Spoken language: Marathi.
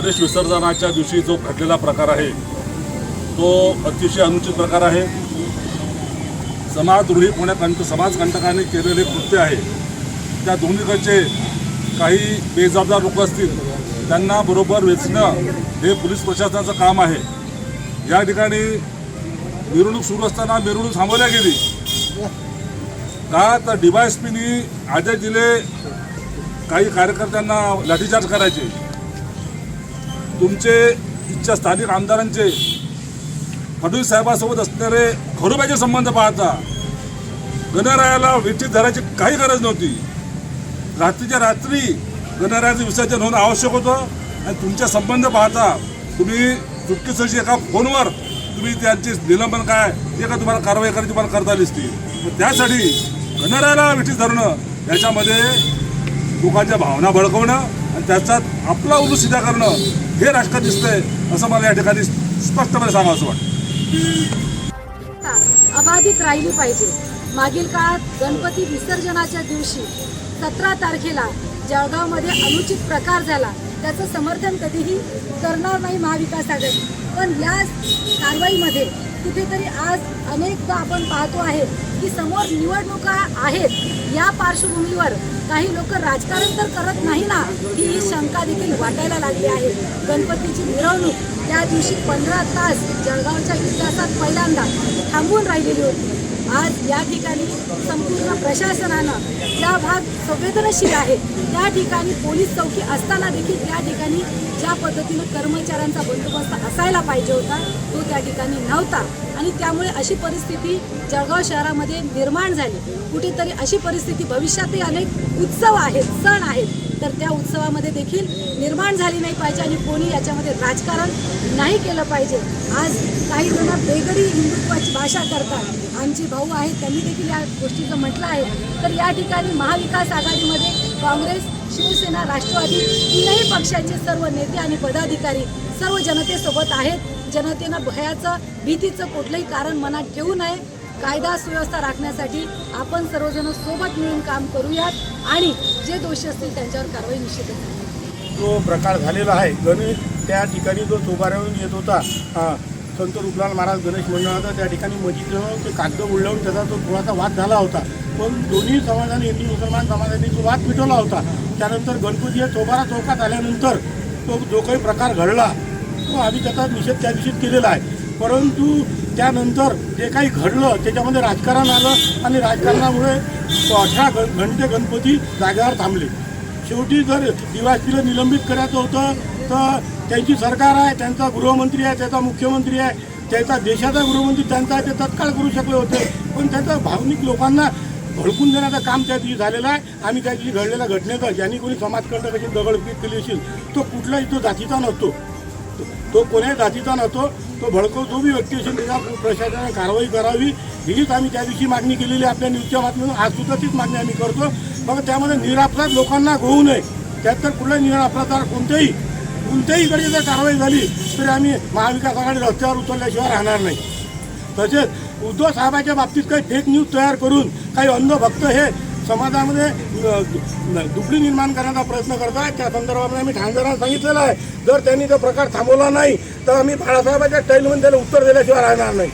गणेश विसर्जनाच्या दिवशी जो घडलेला प्रकार आहे तो अतिशय अनुचित प्रकार आहे. समाजद्रोही कोण्या समाजकंटकाने केलेले कृत्य आहे. त्या दोन्हीकडचे काही बेजबाबदार लोक असतील त्यांना बरोबर वेचणं हे पोलीस प्रशासनाचं काम आहे. या ठिकाणी मिरवणूक सुरू असताना मिरवणूक थांबवल्या गेली. का तर डीवायएसपीनी आदेश दिले काही कार्यकर्त्यांना लाठीचार्ज करायचे. तुमचे इच्छा स्थानिक आमदारांचे फडणवीस साहेबांसोबत असणारे घरोबाचे संबंध पाहता गणरायाला विठीत धरायची काही गरज नव्हती. रात्रीच्या रात्री गणरायाचं विसर्जन होणं आवश्यक होतं आणि तुमच्या संबंध पाहता तुम्ही चुटकीसरशी एका फोनवर तुम्ही त्यांचे निलंबन काय ते का तुम्हाला कारवाई करायची तुम्हाला करता आली असती. मग त्यासाठी गणरायाला विठीत धरणं याच्यामध्ये लोकांच्या भावना भडकवणं आणि त्याच्यात आपला उलू सिद्धा करणं हे राजकारण दिसतंय असं मला या ठिकाणी स्पष्टपणे सांगावं वाटतं. अबाधित राहिली पाहिजे. मागील काळात गणपती विसर्जनाच्या दिवशी सतरा तारखेला जळगावमध्ये अनुचित प्रकार झाला. त्याचं समर्थन कधीही करणार नाही महाविकास आघाडी. पण या कारवाईमध्ये कुठेतरी आज अनेकदा आपण पाहतो आहे की समोर निवडणुका आहेत. या पार्श्वभूमीवर काही लोक राजकारण तर करत नाही ना ही ही शंका देखील वाटायला लागली आहे. गणपतीची मिरवणूक त्या दिवशी पंधरा तास जळगावच्या इतिहासात पहिल्यांदा थांबून राहिलेली होती. आज या ठिकाणी संपूर्ण प्रशासनानं ज्या भाग संवेदनशील आहे त्या ठिकाणी पोलीस चौकी असताना देखील त्या ठिकाणी ज्या पद्धतीनं कर्मचाऱ्यांचा बंदोबस्त असायला पाहिजे होता. तो त्या ठिकाणी नव्हता. आणि त्यामुळे अशी परिस्थिती जळगाव शहरामध्ये निर्माण झाली. कुठेतरी अशी परिस्थिती भविष्यातही अनेक उत्सव आहेत सण आहेत. तर त्या उत्सवामध्ये देखील निर्माण झाली नाही पाहिजे आणि कोणी याच्यामध्ये राजकारण नाही केलं पाहिजे. आज काही जण बेगडी हिंदुत्वाची भाषा करतात. आमचे भाऊ आहेत त्यांनी देखील या गोष्टीचं म्हटलं आहे. तर या ठिकाणी महाविकास आघाडीमध्ये काँग्रेस शिवसेना राष्ट्रवादी तीनही पक्षाचे सर्व नेते आणि पदाधिकारी सर्व जनतेसोबत आहेत. जनतेनं भयाचं भीतीचं कुठलंही कारण मनात ठेवू नये. कायदा सुव्यवस्था राखण्यासाठी आपण सर्वजण सोबत मिळून काम करूयात आणि जे दोषी असतील त्यांच्यावर कारवाई निश्चित जो प्रकार झालेला आहे गणित त्या ठिकाणी जो चोबाऱ्यावरून येत होता संत रूपलाल महाराज गणेश मंडळाचा त्या ठिकाणी मस्जिदजवळ ते कागद उडल्यावर त्याचा तो थोडासा वाद झाला होता. पण दोन्ही समाजाने हिंदू मुसलमान समाजाने तो वाद मिटवला होता. त्यानंतर गणपती या चौकारा चौकात आल्यानंतर तो जो काही प्रकार घडला तो आम्ही त्याचा निषेध त्या दिवशीच केलेला आहे. परंतु त्यानंतर जे काही घडलं त्याच्यामध्ये राजकारण आलं आणि राजकारणामुळे अठरा घंटे गणपती जागेवर थांबले. शेवटी जर दिवाशीला निलंबित करायचं होतं तर त्यांची सरकार आहे त्यांचा गृहमंत्री आहे त्याचा मुख्यमंत्री आहे त्याचा देशाचा गृहमंत्री त्यांचा आहे ते तत्काळ करू शकले होते. पण त्याचा भावनिक लोकांना भडकून देण्याचं काम त्या दिवशी झालेलं आहे. आम्ही त्या दिवशी घडलेल्या घटनेचा ज्यांनी कोणी समाजकंटकाची दगडफेक केली असेल तो कुठलाही तो जातीचा नसतो. तो कोण्याही जातीचा नसतो तो भडकव जो बी व्यक्ती असेल त्याच्या प्रशासनाने कारवाई करावी. हीच आम्ही त्या दिवशी मागणी केलेली आहे. आपल्या न्यूजच्या बातमीतून आज सुद्धा तीच मागणी आम्ही करतो. मग त्यामध्ये निरापराध लोकांना होऊ नये. त्यात तर कुठलाही निरापराधार कोणत्याही कोणत्याही इकडे जर कारवाई झाली तरी आम्ही महाविकास आघाडी रस्त्यावर उतरल्याशिवाय राहणार नाही. तसेच उद्धव साहेबाच्या बाबतीत काही फेक न्यूज तयार करून काही अंधभक्त हे समाजामध्ये दुबळी निर्माण करण्याचा प्रयत्न करत आहेत. त्या संदर्भामध्ये आम्ही ठाणेदारांना सांगितलेलं आहे. जर त्यांनी तो प्रकार थांबवला नाही तर आम्ही बाळासाहेबाच्या स्टाईलमध्ये त्याला उत्तर दिल्याशिवाय राहणार नाही.